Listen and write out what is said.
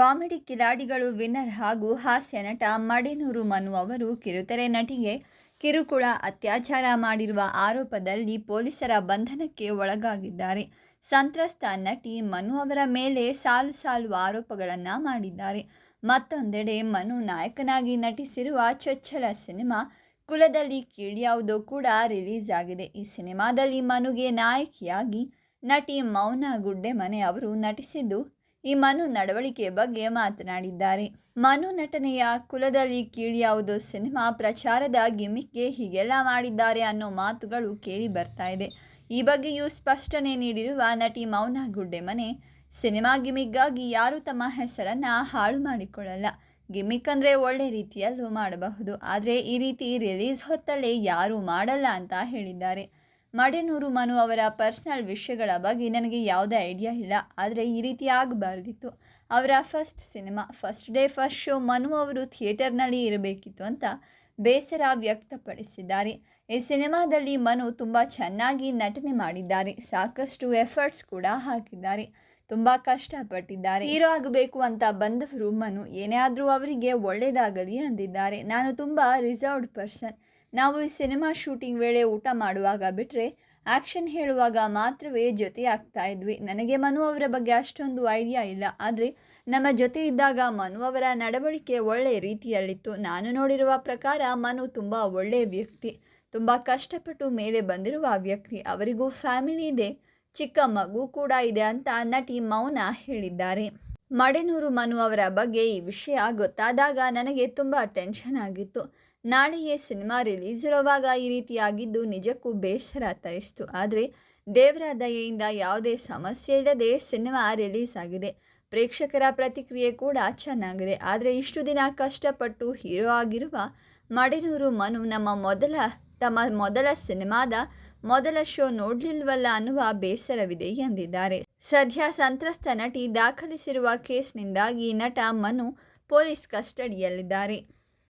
Comedy ಕಿಲಾಡಿಗಳು winner ಹಾಗೂ ಹಾಸ್ಯ ನಟ ಮಡೆನೂರು ಮನು ಅವರು ಕಿರುತೆರೆ ನಟಿಗೆ ಕಿರುಕುಳ ಅತ್ಯಾಚಾರ ಮಾಡಿರುವ ಆರೋಪದಲ್ಲಿ ಪೊಲೀಸರ ಬಂಧನಕ್ಕೆ ಒಳಗಾಗಿದ್ದಾರೆ. ಸಂತ್ರಸ್ತ ನಟಿ ಮನು ಅವರ ಮೇಲೆ ಸಾಲು ಸಾಲು ಆರೋಪಗಳನ್ನು ಮಾಡಿದ್ದಾರೆ. ಮತ್ತೊಂದೆಡೆ ಮನು ನಾಯಕನಾಗಿ ನಟಿಸಿರುವ ಚೊಚ್ಚಲ ಸಿನಿಮಾ ಕುಲದಲ್ಲಿ ಕೀಳ್ಯಾವುದೋ ಕೂಡ ರಿಲೀಸ್ ಆಗಿದೆ. ಈ ಸಿನಿಮಾದಲ್ಲಿ ಮನುಗೆ ನಾಯಕಿಯಾಗಿ ನಟಿ ಮೌನ ಗುಡ್ಡೆಮನೆ ಅವರು ನಟಿಸಿದ್ದು ಈ ಮನು ನಡವಳಿಕೆ ಬಗ್ಗೆ ಮಾತನಾಡಿದ್ದಾರೆ. ಮನು ನಟನೆಯ ಕುಲದಲ್ಲಿ ಕೀಳ್ಯಾವುದು ಸಿನಿಮಾ ಪ್ರಚಾರದ ಗಿಮಿಕ್ಗೆ ಹೀಗೆಲ್ಲ ಮಾಡಿದ್ದಾರೆ ಅನ್ನೋ ಮಾತುಗಳು ಕೇಳಿ ಬರ್ತಾ ಇದೆ. ಈ ಬಗ್ಗೆಯೂ ಸ್ಪಷ್ಟನೆ ನೀಡಿರುವ ನಟಿ ಮೌನ ಗುಡ್ಡೆಮನೆ, ಸಿನಿಮಾ ಗಿಮಿಕ್ಗಾಗಿ ಯಾರೂ ತಮ್ಮ ಹೆಸರನ್ನು ಹಾಳು ಮಾಡಿಕೊಳ್ಳಲ್ಲ. ಗಿಮಿಕ್ ಅಂದರೆ ಒಳ್ಳೆ ರೀತಿಯಲ್ಲೂ ಮಾಡಬಹುದು. ಆದರೆ ಈ ರೀತಿ ರಿಲೀಸ್ ಹೊತ್ತಲ್ಲೇ ಯಾರೂ ಮಾಡಲ್ಲ ಅಂತ ಹೇಳಿದ್ದಾರೆ. ಮಡೆನೂರು ಮನು ಅವರ ಪರ್ಸ್ನಲ್ ವಿಷಯಗಳ ಬಗ್ಗೆ ನನಗೆ ಯಾವುದೇ ಐಡಿಯಾ ಇಲ್ಲ. ಆದರೆ ಈ ರೀತಿ ಆಗಬಾರ್ದಿತ್ತು. ಅವರ first cinema, first day, first show Manu ಅವರು ಥಿಯೇಟರ್ನಲ್ಲಿ ಇರಬೇಕಿತ್ತು ಅಂತ ಬೇಸರ ವ್ಯಕ್ತಪಡಿಸಿದ್ದಾರೆ. ಈ ಸಿನಿಮಾದಲ್ಲಿ ಮನು ತುಂಬ ಚೆನ್ನಾಗಿ ನಟನೆ ಮಾಡಿದ್ದಾರೆ. ಸಾಕಷ್ಟು ಎಫರ್ಟ್ಸ್ ಕೂಡ ಹಾಕಿದ್ದಾರೆ. ತುಂಬ ಕಷ್ಟಪಟ್ಟಿದ್ದಾರೆ. ಹೀರೋ ಆಗಬೇಕು ಅಂತ ಬಂದವರು ಮನು. ಏನೇ ಆದರೂ ಅವರಿಗೆ ಒಳ್ಳೆಯದಾಗಲಿ ಅಂದಿದ್ದಾರೆ. ನಾನು ತುಂಬ ರಿಸರ್ವ್ಡ್ ಪರ್ಸನ್. ನಾವು ಈ ಸಿನಿಮಾ ಶೂಟಿಂಗ್ ವೇಳೆ ಊಟ ಮಾಡುವಾಗ ಬಿಟ್ಟರೆ ಆ್ಯಕ್ಷನ್ ಹೇಳುವಾಗ ಮಾತ್ರವೇ ಜೊತೆ ಆಗ್ತಾ ಇದ್ವಿ. ನನಗೆ ಮನು ಅವರ ಬಗ್ಗೆ ಅಷ್ಟೊಂದು ಐಡಿಯಾ ಇಲ್ಲ. ಆದರೆ ನಮ್ಮ ಜೊತೆ ಇದ್ದಾಗ ಮನು ಅವರ ನಡವಳಿಕೆ ಒಳ್ಳೆಯ ರೀತಿಯಲ್ಲಿತ್ತು. ನಾನು ನೋಡಿರುವ ಪ್ರಕಾರ ಮನು ತುಂಬ ಒಳ್ಳೆಯ ವ್ಯಕ್ತಿ. ತುಂಬ ಕಷ್ಟಪಟ್ಟು ಮೇಲೆ ಬಂದಿರುವ ವ್ಯಕ್ತಿ. ಅವರಿಗೂ ಫ್ಯಾಮಿಲಿ ಇದೆ. ಚಿಕ್ಕ ಮಗು ಕೂಡ ಇದೆ ಅಂತ ನಟಿ ಮೌನ ಹೇಳಿದ್ದಾರೆ. ಮಡೆನೂರು ಮನು ಅವರ ಬಗ್ಗೆ ಈ ವಿಷಯ ಗೊತ್ತಾದಾಗ ನನಗೆ ತುಂಬ ಟೆನ್ಷನ್ ಆಗಿತ್ತು. ನಾಳೆಯೇ ಸಿನಿಮಾ ರಿಲೀಸ್ ಇರುವಾಗ ಈ ರೀತಿಯಾಗಿದ್ದು ನಿಜಕ್ಕೂ ಬೇಸರ ತರಿಸ್ತು. ಆದರೆ ದೇವರ ದಯೆಯಿಂದ ಯಾವುದೇ ಸಮಸ್ಯೆ ಇಲ್ಲದೆ ಸಿನಿಮಾ ರಿಲೀಸ್ ಆಗಿದೆ. ಪ್ರೇಕ್ಷಕರ ಪ್ರತಿಕ್ರಿಯೆ ಕೂಡ ಚೆನ್ನಾಗಿದೆ. ಆದರೆ ಇಷ್ಟು ದಿನ ಕಷ್ಟಪಟ್ಟು ಹೀರೋ ಆಗಿರುವ ಮಡೆನೂರು ಮನು ನಮ್ಮ ಮೊದಲ, ತಮ್ಮ ಮೊದಲ ಸಿನಿಮಾದ ಮೊದಲ ಶೋ ನೋಡ್ಲಿಲ್ವಲ್ಲ ಅನ್ನುವ ಬೇಸರವಿದೆ ಎಂದಿದ್ದಾರೆ. ಸದ್ಯ ಸಂತ್ರಸ್ತ ನಟಿ ದಾಖಲಿಸಿರುವ ಕೇಸ್ನಿಂದಾಗಿ ನಟ ಮನು ಪೊಲೀಸ್ ಕಸ್ಟಡಿಯಲ್ಲಿದ್ದಾರೆ.